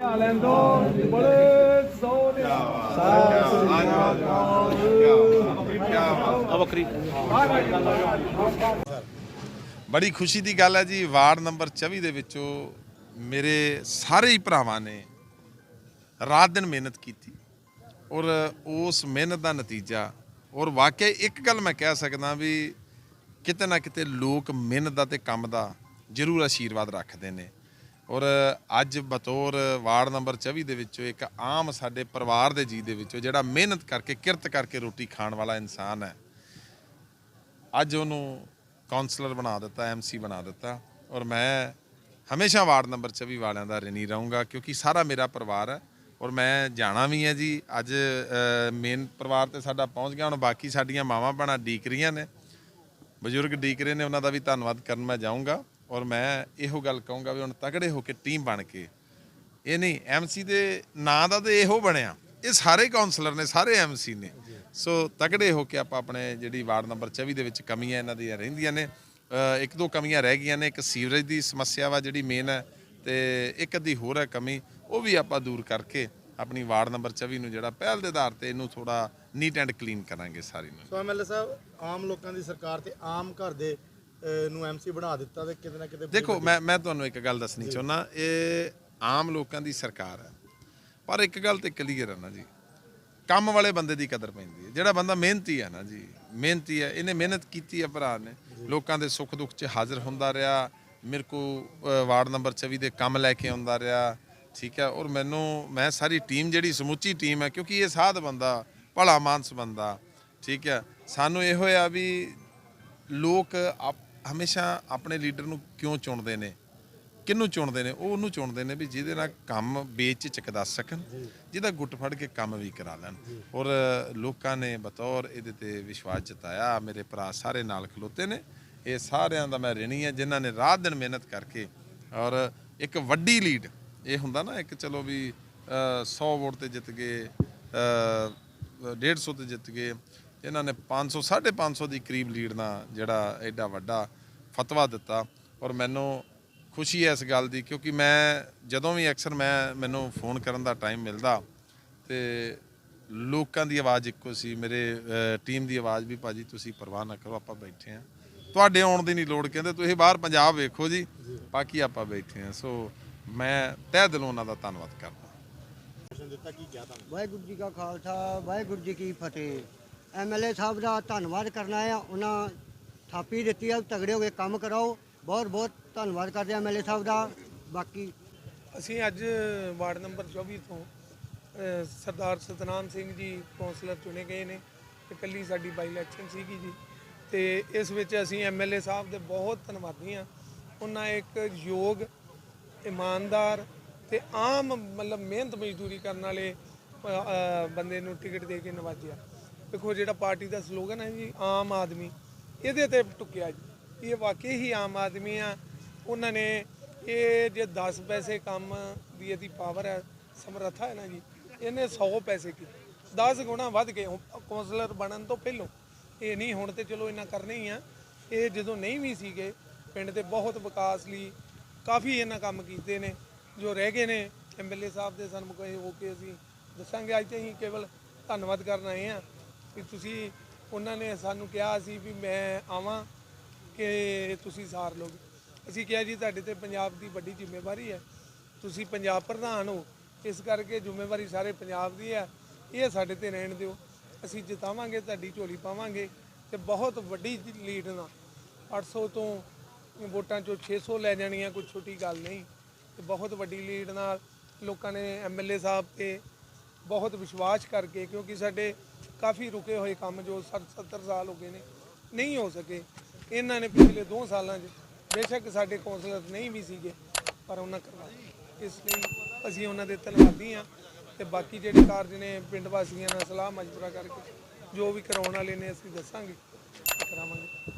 ਲੈਂਦੋ ਬੜੇ ਸੋਹਣੇ ਆ ਵੱਖਰੀ ਬੜੀ ਖੁਸ਼ੀ ਦੀ ਗੱਲ ਹੈ ਜੀ ਵਾਰਡ ਨੰਬਰ 24 ਦੇ ਵਿੱਚੋਂ ਮੇਰੇ ਸਾਰੇ ਹੀ ਭਰਾਵਾਂ ਨੇ ਰਾਤ ਦਿਨ ਮਿਹਨਤ ਕੀਤੀ ਔਰ ਉਸ ਮਿਹਨਤ ਦਾ ਨਤੀਜਾ ਔਰ ਵਾਕਿਆ ਇੱਕ ਗੱਲ ਮੈਂ ਕਹਿ ਸਕਦਾ ਵੀ ਕਿਤੇ ਨਾ ਕਿਤੇ ਲੋਕ ਮਿਹਨਤ ਦਾ ਤੇ ਕੰਮ ਦਾ ਜ਼ਰੂਰ ਆਸ਼ੀਰਵਾਦ ਰੱਖਦੇ ਨੇ। ਔਰ ਅੱਜ ਬਤੌਰ ਵਾਰਡ ਨੰਬਰ 24 ਦੇ ਵਿੱਚੋਂ ਇੱਕ ਆਮ ਸਾਡੇ ਪਰਿਵਾਰ ਦੇ ਜੀ ਦੇ ਵਿੱਚੋਂ ਜਿਹੜਾ ਮਿਹਨਤ ਕਰਕੇ, ਕਿਰਤ ਕਰਕੇ ਰੋਟੀ ਖਾਣ ਵਾਲਾ ਇਨਸਾਨ ਹੈ। ਅੱਜ ਉਹਨੂੰ ਕਾਉਂਸਲਰ ਬਣਾ ਦਿੱਤਾ ਐਮਸੀ ਬਣਾ ਦਿੱਤਾ ਔਰ ਮੈਂ ਹਮੇਸ਼ਾ ਵਾਰਡ ਨੰਬਰ 24 ਵਾਲਿਆਂ ਦਾ ਰਿਣੀ ਰਹੂੰਗਾ ਕਿਉਂਕਿ ਸਾਰਾ ਮੇਰਾ ਪਰਿਵਾਰ ਹੈ ਔਰ ਮੈਂ ਜਾਣਾ ਵੀ ਹੈ ਜੀ। ਅੱਜ ਮੇਨ ਪਰਿਵਾਰ ਤੇ ਸਾਡਾ ਪਹੁੰਚ ਗਿਆ, ਹੁਣ ਬਾਕੀ ਸਾਡੀਆਂ ਮਾਵਾਂ ਭੈਣਾਂ ਡੀਕ ਰਹੀਆਂ ਨੇ। ਬਜ਼ੁਰਗ ਡੀਕ ਰਹੇ ਨੇ, ਉਹਨਾਂ ਦਾ ਵੀ ਧੰਨਵਾਦ ਕਰਨ ਮੈਂ ਜਾਊਂਗਾ। ਔਰ ਮੈਂ ਇਹੋ ਗੱਲ ਕਹੂੰਗਾ ਵੀ ਹੁਣ ਤਗੜੇ ਹੋ ਕੇ ਟੀਮ ਬਣ ਕੇ। ਇਹ ਨਹੀਂ ਐਮਸੀ ਦੇ ਨਾਂ ਦਾ ਤੇ ਇਹੋ ਬਣਿਆ। ਇਹ ਸਾਰੇ ਕਾਉਂਸਲਰ ਨੇ, ਸਾਰੇ ਐਮਸੀ ਨੇ। ਸੋ ਤਗੜੇ ਹੋ ਕੇ ਆਪਾਂ ਆਪਣੇ ਜਿਹੜੀ ਵਾਰਡ ਨੰਬਰ 24 ਦੇ ਵਿੱਚ ਕਮੀਆਂ ਇਹਨਾਂ ਦੀਆਂ ਰਹਿੰਦੀਆਂ ਨੇ। ਇੱਕ ਦੋ ਕਮੀਆਂ ਰਹਿ ਗਈਆਂ ਨੇ, ਇੱਕ ਸੀਵਰੇਜ ਦੀ ਸਮੱਸਿਆ ਵਾ ਜਿਹੜੀ ਮੇਨ ਹੈ ਤੇ ਇੱਕ ਅੱਧੀ ਹੋਰ ਹੈ ਕਮੀ, ਉਹ ਵੀ ਆਪਾਂ ਦੂਰ ਕਰਕੇ ਆਪਣੀ ਵਾਰਡ ਨੰਬਰ 24 ਨੂੰ ਜਿਹੜਾ ਪਹਿਲ ਦੇ ਆਧਾਰ ਤੇ ਇਹਨੂੰ ਥੋੜਾ ਨੀਟ ਐਂਡ ਕਲੀਨ ਕਰਾਂਗੇ ਸਾਰੀ ਨੂੰ। ਸੋ ਐਮਐਲਏ ਸਾਹਿਬ, ਆਮ ਲੋਕਾਂ ਦੀ ਸਰਕਾਰ ਤੇ ਆਮ ਘਰ ਦੇ ਨੂੰ ਐਮਸੀ ਬਣਾ ਦਿੱਤਾ ਤੇ ਕਿਤੇ ਨਾ ਕਿਤੇ ਦੇਖੋ ਮੈਂ ਮੈਂ ਤੁਹਾਨੂੰ ਇੱਕ ਗੱਲ ਦੱਸਣੀ ਚਾਹੁੰਦਾ ਇਹ ਆਮ ਲੋਕਾਂ ਦੀ ਸਰਕਾਰ ਹੈ। ਪਰ ਇੱਕ ਗੱਲ ਤੇ ਕਲੀਅਰ ਹੈ ਨਾ ਜੀ। ਕੰਮ ਵਾਲੇ ਬੰਦੇ ਦੀ ਕਦਰ ਪੈਂਦੀ ਹੈ। ਜਿਹੜਾ ਬੰਦਾ ਮਿਹਨਤੀ ਹੈ ਨਾ ਜੀ ਮਿਹਨਤੀ ਹੈ ਇਹਨੇ ਮਿਹਨਤ ਕੀਤੀ ਹੈ ਭਰਾ ਨੇ। ਲੋਕਾਂ ਦੇ ਸੁੱਖ ਦੁੱਖ 'ਚ ਹਾਜ਼ਰ ਹੁੰਦਾ ਰਿਹਾ। ਮੇਰੇ ਕੋ ਵਾਰਡ ਨੰਬਰ 24 ਦੇ ਕੰਮ ਲੈ ਕੇ ਆਉਂਦਾ ਰਿਹਾ। ਠੀਕ ਹੈ ਔਰ ਮੈਨੂੰ ਮੈਂ ਸਾਰੀ ਟੀਮ ਜਿਹੜੀ ਸਮੁੱਚੀ ਟੀਮ ਹੈ ਕਿਉਂਕਿ ਇਹ ਸਾਧ ਬੰਦਾ ਭਲਾ ਮਾਨਸ ਬੰਦਾ। ਠੀਕ ਹੈ ਸਾਨੂੰ ਇਹੋ ਆ ਵੀ ਲੋਕ ਆਪ- ਹਮੇਸ਼ਾ ਆਪਣੇ ਲੀਡਰ ਨੂੰ ਕਿਉਂ ਚੁਣਦੇ ਨੇ? ਕਿਹਨੂੰ ਚੁਣਦੇ ਨੇ? ਉਹ ਉਹਨੂੰ ਚੁਣਦੇ ਨੇ ਵੀ ਜਿਹਦੇ ਨਾਲ ਕੰਮ ਵੇਚ ਚਕਦਾ ਸਕਣ ਜਿਹਦਾ ਗੁੱਟ ਫੜ ਕੇ ਕੰਮ ਵੀ ਕਰਾ ਲੈਣ। ਔਰ ਲੋਕਾਂ ਨੇ ਬਤੌਰ ਇਹਦੇ ਤੇ ਵਿਸ਼ਵਾਸ ਜਤਾਇਆ ਮੇਰੇ ਭਰਾ ਸਾਰੇ ਨਾਲ ਖਲੋਤੇ ਨੇ। ਇਹ ਸਾਰਿਆਂ ਦਾ ਮੈਂ ਰਿਣੀ ਹੈ ਜਿਨ੍ਹਾਂ ਨੇ ਰਾਤ ਦਿਨ ਮਿਹਨਤ ਕਰਕੇ ਔਰ ਇੱਕ ਵੱਡੀ ਲੀਡ ਇਹ ਹੁੰਦਾ ਨਾ ਇੱਕ ਚਲੋ ਵੀ ਅ, 100 ਵੋਟ ਤੇ ਜਿੱਤ ਗਏ ਅ, 150 ਤੇ ਜਿੱਤ ਗਏ ਇਹਨਾਂ ਨੇ 500 550 ਦੀ ਕਰੀਬ ਲੀਡ ਨਾਲ ਜਿਹੜਾ ਐਡਾ ਵੱਡਾ ਫਤਵਾ ਦਿੱਤਾ ਔਰ ਮੈਨੂੰ ਖੁਸ਼ੀ ਹੈ ਇਸ ਗੱਲ ਦੀ ਕਿਉਂਕਿ ਮੈਂ ਜਦੋਂ ਵੀ ਅਕਸਰ ਮੈਂ ਮੈਨੂੰ ਫੋਨ ਕਰਨ ਦਾ ਟਾਈਮ ਮਿਲਦਾ ਤੇ ਲੋਕਾਂ ਦੀ ਆਵਾਜ਼ ਇੱਕੋ ਸੀ, ਮੇਰੇ ਟੀਮ ਦੀ ਆਵਾਜ਼ ਵੀ ਭਾਜੀ ਤੁਸੀਂ ਪਰਵਾਹ ਨਾ ਕਰੋ, ਆਪਾਂ ਬੈਠੇ ਆ ਤੁਹਾਡੇ ਆਉਣ ਦੀ ਨਹੀਂ ਲੋੜ ਕਹਿੰਦੇ, ਤੁਸੀਂ ਬਾਹਰ ਪੰਜਾਬ ਵੇਖੋ ਜੀ, ਬਾਕੀ ਆਪਾਂ ਬੈਠੇ ਆ ਸੋ ਮੈਂ ਤਹਿ ਦਿਲੋਂ ਉਹਨਾਂ ਦਾ ਧੰਨਵਾਦ ਕਰਦਾ। ਵਾਹਿਗੁਰੂ ਜੀ ਕਾ ਖਾਲਸਾ, ਵਾਹਿਗੁਰੂ ਜੀ ਕੀ ਫਤਿਹ। ਐਮਐਲਏ ਸਾਹਿਬ ਦਾ ਧੰਨਵਾਦ ਕਰਨਾ ਆ। ਉਹਨਾਂ ਥਾਪੀ ਦਿੱਤੀ ਆ ਤਗੜੇ ਹੋ ਕੇ ਕੰਮ ਕਰਾਓ। ਬਹੁਤ ਬਹੁਤ ਧੰਨਵਾਦ ਕਰਦੇ ਐਮਐਲਏ ਸਾਹਿਬ ਦਾ। ਬਾਕੀ ਅਸੀਂ ਅੱਜ ਵਾਰਡ ਨੰਬਰ 24 ਤੋਂ ਅਹ, ਸਰਦਾਰ ਸਤਨਾਮ ਸਿੰਘ ਜੀ ਕੌਂਸਲਰ ਚੁਣੇ ਗਏ ਨੇ। ਤੇ ਕੱਲੀ ਸਾਡੀ ਬਾਈ ਇਲੈਕਸ਼ਨ ਸੀਗੀ ਜੀ। ਤੇ ਇਸ ਵਿੱਚ ਅਸੀਂ ਐਮਐਲਏ ਸਾਹਿਬ ਦੇ ਬਹੁਤ ਧੰਨਵਾਦੀ ਹਾਂ। ਉਹਨਾਂ ਇੱਕ ਯੋਗ ਇਮਾਨਦਾਰ ਤੇ ਆਮ ਮਤਲਬ ਮਿਹਨਤ ਮਜ਼ਦੂਰੀ ਕਰਨ ਵਾਲੇ ਅਹ, ਅਹ, ਬੰਦੇ ਨੂੰ ਟਿਕਟ ਦੇ ਕੇ ਨਵਾਜਿਆ। ਦੇਖੋ ਜਿਹੜਾ ਪਾਰਟੀ ਦਾ ਸਲੋਗਨ ਹੈ ਜੀ, ਆਮ ਆਦਮੀ, ਇਹਦੇ ਤੇ ਟੁੱਕਿਆ ਜੀ। ਇਹ ਵਾਕਈ ਹੀ ਆਮ ਆਦਮੀ ਆ। ਉਹਨਾਂ ਨੇ ਇਹ ਜੇ 10 ਪੈਸੇ ਕੰਮ ਦੀ ਇਹਦੀ ਪਾਵਰ ਹੈ, ਸਮਰੱਥਾ ਹੈ ਨਾ ਜੀ, ਇਹਨੇ 100 ਪੈਸੇ ਕੀਤੇ। 10 ਗੁਣਾ ਵੱਧ ਗਏ। ਕੌਂਸਲਰ ਬਣਨ ਤੋਂ ਪਹਿਲਾਂ ਇਹ ਨਹੀਂ, ਹੁਣ ਤੇ ਚਲੋ ਇਹਨਾਂ ਕਰਨੇ ਹੀ ਆ। ਇਹ ਜਦੋਂ ਨਹੀਂ ਵੀ ਸੀਗੇ, ਪਿੰਡ ਦੇ ਬਹੁਤ ਵਿਕਾਸ ਲਈ ਕਾਫੀ ਇਹਨਾਂ ਕੰਮ ਕੀਤੇ ਨੇ, ਜੋ ਰਹਿ ਗਏ ਨੇ। ਐਮਐਲਏ ਸਾਹਿਬ ਦੇ ਸਨਮੁਖ ਹੋ ਕੇ ਅਸੀਂ ਦੱਸਾਂਗੇ। ਅੱਜ ਤੇ ਅਸੀਂ ਕੇਵਲ ਧੰਨਵਾਦ ਕਰਨ ਆਏ ਆ। ਵੀ ਤੁਸੀਂ, ਉਹਨਾਂ ਨੇ ਸਾਨੂੰ ਕਿਹਾ ਸੀ ਵੀ ਮੈਂ ਆਵਾਂ ਕਿ ਤੁਸੀਂ ਸਾਰ ਲੋਗੇ ਅਸੀਂ ਕਿਹਾ ਜੀ, ਤੁਹਾਡੇ ਤੇ ਪੰਜਾਬ ਦੀ ਵੱਡੀ ਜ਼ਿੰਮੇਵਾਰੀ ਹੈ। ਤੁਸੀਂ ਪੰਜਾਬ ਪ੍ਰਧਾਨ ਹੋ। ਇਸ ਕਰਕੇ ਜ਼ਿੰਮੇਵਾਰੀ ਸਾਰੇ ਪੰਜਾਬ ਦੀ ਹੈ। ਇਹ ਸਾਡੇ ਤੇ ਰਹਿਣ ਦਿਓ। ਅਸੀਂ ਜਿਤਾਵਾਂਗੇ, ਤੁਹਾਡੀ ਝੋਲੀ ਪਾਵਾਂਗੇ ਤੇ ਬਹੁਤ ਵੱਡੀ ਲੀਡ ਨਾਲ 800 ਤੋਂ ਵੋਟਾਂ ਚੋਂ 600 ਲੈ ਜਾਣੀਆਂ, ਕੋਈ ਛੋਟੀ ਗੱਲ ਨਹੀਂ। ਤੇ ਬਹੁਤ ਵੱਡੀ ਲੀਡ ਨਾਲ ਲੋਕਾਂ ਨੇ ਐਮਐਲਏ ਸਾਹਿਬ ਤੇ ਬਹੁਤ ਵਿਸ਼ਵਾਸ ਕਰਕੇ ਕਿਉਂਕਿ ਸਾਡੇ ਕਾਫੀ ਰੁਕੇ ਹੋਏ ਕੰਮ ਜੋ 60 70 ਸਾਲ ਹੋ ਗਏ ਨੇ, ਨਹੀਂ ਹੋ ਸਕੇ। ਇਹਨਾਂ ਨੇ ਪਿਛਲੇ 2 ਸਾਲਾਂ 'ਚ ਬੇਸ਼ੱਕ ਸਾਡੇ ਕੌਂਸਲਰ ਨਹੀਂ ਵੀ ਸੀਗੇ, ਪਰ ਉਹਨਾਂ ਕਰਵਾ ਇਸ ਲਈ ਅਸੀਂ ਉਹਨਾਂ ਦੇ ਧੰਨਵਾਦੀ ਹਾਂ ਤੇ ਬਾਕੀ ਜਿਹੜੇ ਕਾਰਜ ਨੇ ਪਿੰਡ ਵਾਸੀਆਂ ਨਾਲ ਸਲਾਹ ਮਸ਼ਵਰਾ ਕਰਕੇ ਜੋ ਵੀ ਕਰਾਉਣ ਵਾਲੇ ਨੇ ਅਸੀਂ ਦੱਸਾਂਗੇ, ਕਰਾਵਾਂਗੇ।